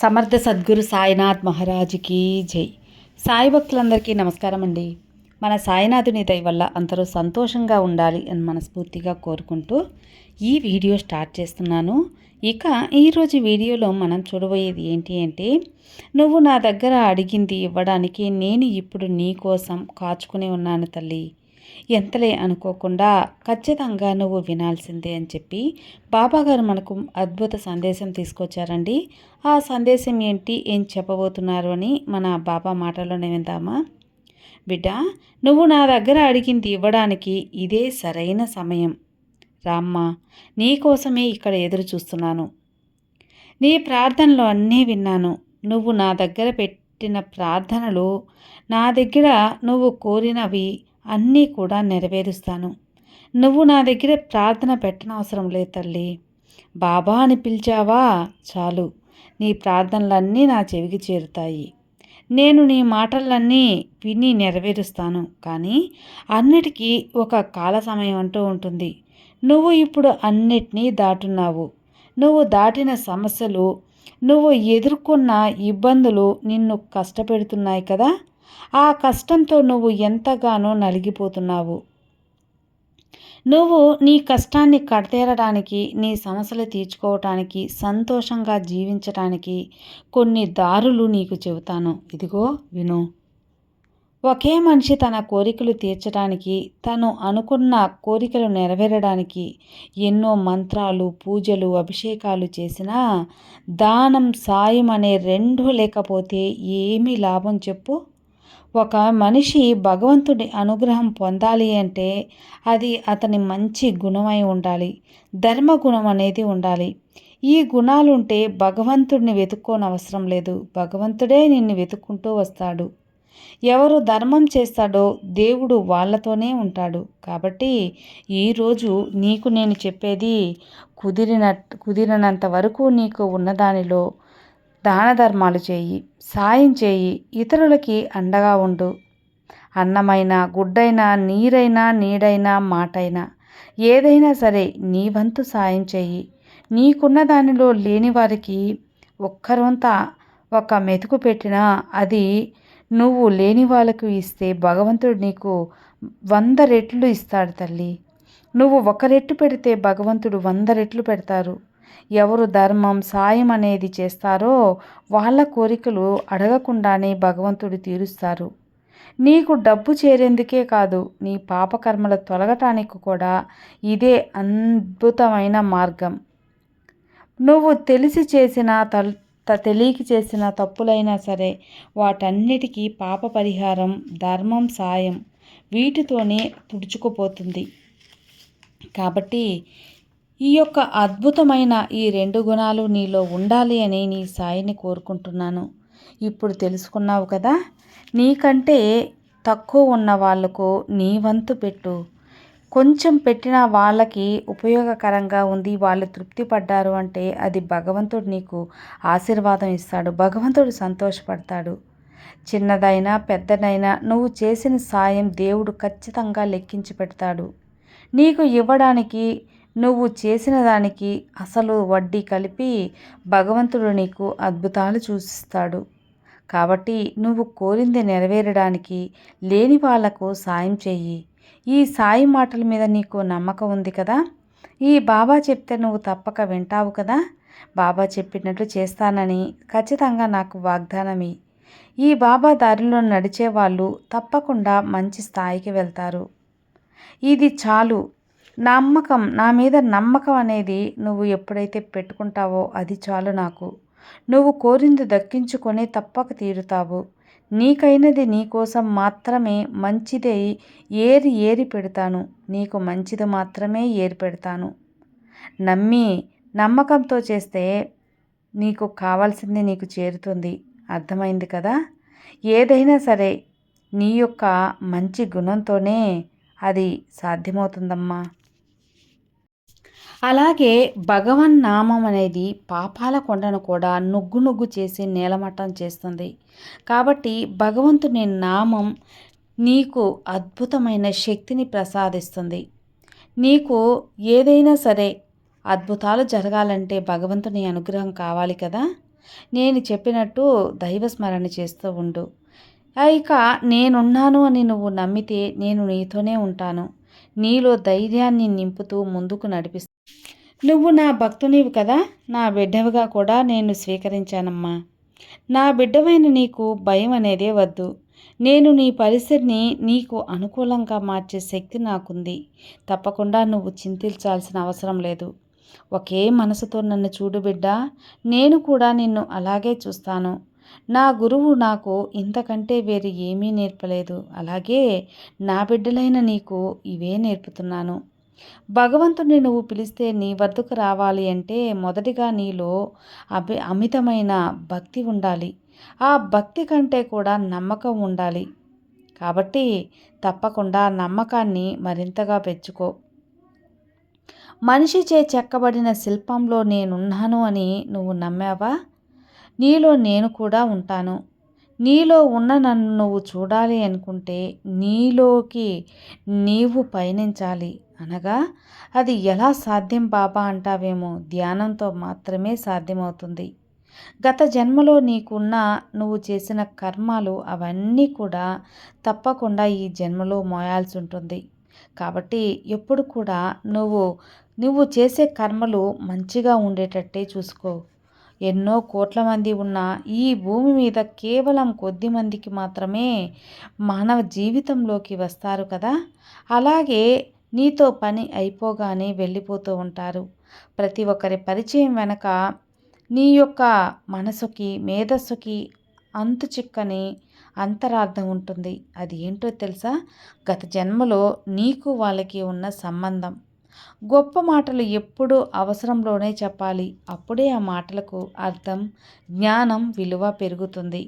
సమర్థ సద్గురు సాయినాథ్ మహారాజుకి జై. సాయి భక్తులందరికీ నమస్కారం అండి మన సాయినాథుని దయ వల్ల అందరూ సంతోషంగా ఉండాలి అని మనస్ఫూర్తిగా కోరుకుంటూ ఈ వీడియో స్టార్ట్ చేస్తున్నాను. ఇక ఈరోజు వీడియోలో మనం చూడబోయేది ఏంటి అంటే నువ్వు నా దగ్గర అడిగింది ఇవ్వడానికి నేను ఇప్పుడు నీ కోసం కాచుకుని ఉన్నాను తల్లి. ఎంతలే అనుకోకుండా ఖచ్చితంగా నువ్వు వినాల్సిందే అని చెప్పి బాబాగారు మనకు అద్భుత సందేశం తీసుకొచ్చారండి. ఆ సందేశం ఏంటి? ఏం చెప్పబోతున్నారు అని మన బాబా మాటల్లోనే విందామా? బిడ్డ నువ్వు నా దగ్గర అడిగింది ఇవ్వడానికి ఇదే సరైన సమయం. రామ్మ నీకోసమే ఇక్కడ ఎదురు చూస్తున్నాను. నీ ప్రార్థనలు అన్నీ విన్నాను. నువ్వు నా దగ్గర పెట్టిన ప్రార్థనలు నా దగ్గర నువ్వు కోరినవి అన్నీ కూడా నెరవేరుస్తాను. నువ్వు నా దగ్గర ప్రార్థన పెట్టనవసరం లేదు తల్లి. బాబా అని పిలిచావా? చాలు. నీ ప్రార్థనలన్నీ నా చెవికి చేరుతాయి. నేను నీ మాటలన్నీ విని నెరవేరుస్తాను. కానీ అన్నిటికీ ఒక కాల సమయం అంటూ ఉంటుంది. నువ్వు ఇప్పుడు అన్నిటినీ దాటున్నావు. నువ్వు దాటిన సమస్యలు నువ్వు ఎదుర్కొన్న ఇబ్బందులు నిన్ను కష్టపెడుతున్నాయి కదా? ఆ కష్టంతో నువ్వు ఎంతగానో నలిగిపోతున్నావు. నువ్వు నీ కష్టాన్ని కడతేరడానికి నీ సమస్యలు తీర్చుకోవటానికి సంతోషంగా జీవించటానికి కొన్ని దారులు నీకు చెబుతాను. ఇదిగో విను. ఒకే మనిషి తన కోరికలు తీర్చడానికి తను అనుకున్న కోరికలు నెరవేరడానికి ఎన్నో మంత్రాలు పూజలు అభిషేకాలు చేసినా దానం సాయం అనే రెండు లేకపోతే ఏమీ లాభం చెప్పు. ఒక మనిషి భగవంతుడి అనుగ్రహం పొందాలి అంటే అది అతని మంచి గుణమై ఉండాలి. ధర్మగుణం అనేది ఉండాలి. ఈ గుణాలుంటే భగవంతుడిని వెతుక్కోనవసరం లేదు. భగవంతుడే నిన్ను వెతుక్కుంటూ వస్తాడు. ఎవరు ధర్మం చేస్తాడో దేవుడు వాళ్ళతోనే ఉంటాడు. కాబట్టి ఈరోజు నీకు నేను చెప్పేది కుదిరిన కుదిరినంత వరకు నీకు ఉన్నదానిలో దాన ధర్మాలు చేయి సాయం చేయి ఇతరులకి అండగా ఉండు. అన్నమైనా గుడ్డైనా నీరైనా నీడైనా మాటైనా ఏదైనా సరే నీ వంతు సాయం చేయి. నీకున్న దానిలో లేని వారికి ఒక్కరంతా ఒక మెతుకు పెట్టినా అది నువ్వు లేని వాళ్ళకు ఇస్తే భగవంతుడు నీకు వంద రెట్లు ఇస్తాడు తల్లి. నువ్వు ఒక రెట్టు పెడితే భగవంతుడు వంద రెట్లు పెడతారు. ఎవరు ధర్మం సాయం అనేది చేస్తారో వాళ్ళ కోరికలు అడగకుండానే భగవంతుడు తీరుస్తారు. నీకు డబ్బు చేరేందుకే కాదు నీ పాపకర్మలు తొలగటానికి కూడా ఇదే అద్భుతమైన మార్గం. నువ్వు తెలిసి చేసిన తల్ తెలియకి చేసిన తప్పులైనా సరే వాటన్నిటికీ పాప పరిహారం ధర్మం సాయం వీటితోనే తుడుచుకుపోతుంది. కాబట్టి ఈ యొక్క అద్భుతమైన ఈ రెండు గుణాలు నీలో ఉండాలి అని నీ సాయిని కోరుకుంటున్నాను. ఇప్పుడు తెలుసుకున్నావు కదా నీకంటే తక్కువ ఉన్న వాళ్ళకు నీ వంతు పెట్టు. కొంచెం పెట్టిన వాళ్ళకి ఉపయోగకరంగా ఉంది వాళ్ళు తృప్తి పడ్డారు అంటే అది భగవంతుడు నీకు ఆశీర్వాదం ఇస్తాడు భగవంతుడు సంతోషపడతాడు. చిన్నదైనా పెద్దదైనా నువ్వు చేసిన సాయం దేవుడు ఖచ్చితంగా లెక్కించి పెడతాడు. నీకు ఇవ్వడానికి నువ్వు చేసిన దానికి అసలు వడ్డీ కలిపి భగవంతుడు నీకు అద్భుతాలు చూసిస్తాడు. కాబట్టి నువ్వు కోరింది నెరవేరడానికి లేని వాళ్ళకు సాయం చెయ్యి. ఈ సాయి మాటల మీద నీకు నమ్మకం ఉంది కదా? ఈ బాబా చెప్తే నువ్వు తప్పక వింటావు కదా? బాబా చెప్పినట్లు చేస్తానని ఖచ్చితంగా నాకు వాగ్దానమి. ఈ బాబా దారిలో నడిచే వాళ్ళు తప్పకుండా మంచి స్థాయికి వెళ్తారు. ఇది చాలు. నమ్మకం నా మీద నమ్మకం అనేది నువ్వు ఎప్పుడైతే పెట్టుకుంటావో అది చాలు నాకు. నువ్వు కోరింది దక్కించుకొని తప్పక తీరుతావు. నీకైనది నీకోసం మాత్రమే మంచిదే ఏరి ఏరి పెడతాను. నీకు మంచిది మాత్రమే ఏరి పెడతాను. నమ్మి నమ్మకంతో చేస్తే నీకు కావాల్సింది నీకు చేరుతుంది. అర్థమైంది కదా? ఏదైనా సరే నీ యొక్క మంచి గుణంతోనే అది సాధ్యమవుతుందమ్మా. అలాగే భగవన్ నామం అనేది పాపాల కొండను కూడా నుగ్గు నుగ్గు చేసి నీలమట్టం చేస్తుంది. కాబట్టి భగవంతుని నామం నీకు అద్భుతమైన శక్తిని ప్రసాదిస్తుంది. నీకు ఏదైనా సరే అద్భుతాలు జరగాలంటే భగవంతుని అనుగ్రహం కావాలి కదా. నేను చెప్పినట్టు దైవస్మరణ చేస్తూ ఉండు. ఇక నేనున్నాను అని నువ్వు నమ్మితే నేను నీతోనే ఉంటాను. నీలో ధైర్యాన్ని నింపుతూ ముందుకు నడిపిస్తాను. నువ్వు నా భక్తునివి కదా నా బిడ్డవిగా కూడా నేను స్వీకరించానమ్మా. నా బిడ్డవైన నీకు భయం అనేదే వద్దు. నేను నీ పరిస్థితిని నీకు అనుకూలంగా మార్చే శక్తి నాకుంది. తప్పకుండా నువ్వు చింతించాల్సిన అవసరం లేదు. ఒకే మనసుతో నన్ను చూడు బిడ్డ నేను కూడా నిన్ను అలాగే చూస్తాను. నా గురువు నాకు ఇంతకంటే వేరు ఏమీ నేర్పలేదు. అలాగే నా బిడ్డలైన నీకు ఇవే నేర్పుతున్నాను. భగవంతుడిని నువ్వు పిలిస్తే నీ వద్దకు రావాలి అంటే మొదటిగా నీలో అభి అమితమైన భక్తి ఉండాలి. ఆ భక్తి కంటే కూడా నమ్మకం ఉండాలి. కాబట్టి తప్పకుండా నమ్మకాన్ని మరింతగా పెంచుకో. మనిషి చే చెక్కబడిన శిల్పంలో నేనున్నాను అని నువ్వు నమ్మావా? నీలో నేను కూడా ఉంటాను. నీలో ఉన్న నన్ను నువ్వు చూడాలి అనుకుంటే నీలోకి నీవు పయనించాలి. అనగా అది ఎలా సాధ్యం బాబా అంటావేమో ధ్యానంతో మాత్రమే సాధ్యమవుతుంది. గత జన్మలో నీకున్న నువ్వు చేసిన కర్మాలు అవన్నీ కూడా తప్పకుండా ఈ జన్మలో మోయాల్సి ఉంటుంది కాబట్టి ఎప్పుడు కూడా నువ్వు నువ్వు చేసే కర్మలు మంచిగా ఉండేటట్టే చూసుకో. ఎన్నో కోట్ల మంది ఉన్న ఈ భూమి మీద కేవలం కొద్ది మందికి మాత్రమే మానవ జీవితంలోకి వస్తారు కదా? అలాగే నీతో పని అయిపోగానే వెళ్ళిపోతూ ఉంటారు. ప్రతి ఒక్కరి పరిచయం వెనక నీ యొక్క మనసుకి మేధస్సుకి అంతు చిక్కని అంతరార్థం ఉంటుంది. అది ఏంటో తెలుసా? గత జన్మలో నీకు వాళ్ళకి ఉన్న సంబంధం. గొప్ప మాటలు ఎప్పుడూ అవసరంలోనే చెప్పాలి. అప్పుడే ఆ మాటలకు అర్థం జ్ఞానం విలువ పెరుగుతుంది.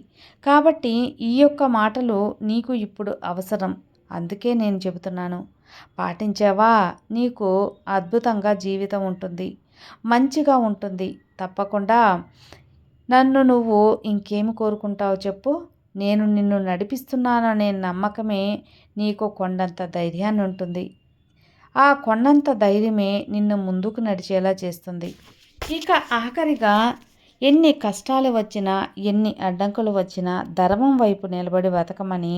కాబట్టి ఈ యొక్క మాటలు నీకు ఇప్పుడు అవసరం. అందుకే నేను చెబుతున్నాను. పాటించావా? నీకు అద్భుతంగా జీవితం ఉంటుంది. మంచిగా ఉంటుంది. తప్పకుండా నన్ను నువ్వు ఇంకేమి కోరుకుంటావు చెప్పు. నేను నిన్ను నడిపిస్తున్నాననే నమ్మకమే నీకు కొండంత ధైర్యాన్ని ఉంటుంది. ఆ కొండంత ధైర్యమే నిన్ను ముందుకు నడిచేలా చేస్తుంది. ఇక ఆఖరిగా ఎన్ని కష్టాలు వచ్చినా ఎన్ని అడ్డంకులు వచ్చినా ధర్మం వైపు నిలబడి బతకమని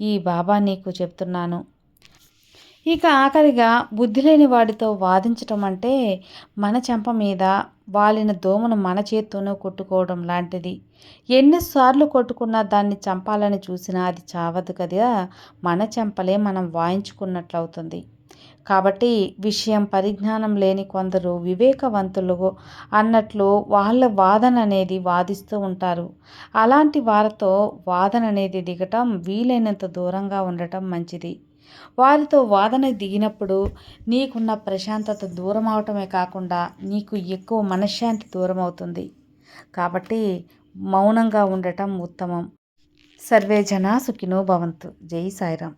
ఈ బాబా నీకు చెప్తున్నాను. ఇక ఆఖరిగా బుద్ధి లేని వాడితో వాదించటం అంటే మన చెంప మీద వాలిన దోమను మన చేత్తోనే కొట్టుకోవడం లాంటిది. ఎన్నిసార్లు కొట్టుకున్నా దాన్ని చంపాలని చూసినా అది చావదు కదా. మన చెంపలే మనం వాయించుకున్నట్లవుతుంది. కాబట్టి విషయం పరిజ్ఞానం లేని కొందరు వివేకవంతులు అన్నట్లు వాళ్ళ వాదన అనేది వాదిస్తూ ఉంటారు. అలాంటి వారితో వాదన అనేది దిగటం వీలైనంత దూరంగా ఉండటం మంచిది. వారితో వాదన దిగినప్పుడు నీకున్న ప్రశాంతత దూరం అవటమే కాకుండా నీకు ఎక్కువ మనశ్శాంతి దూరం అవుతుంది కాబట్టి మౌనంగా ఉండటం ఉత్తమం. సర్వే జనా సుఖినో భవంతు. జై సాయిరామ్.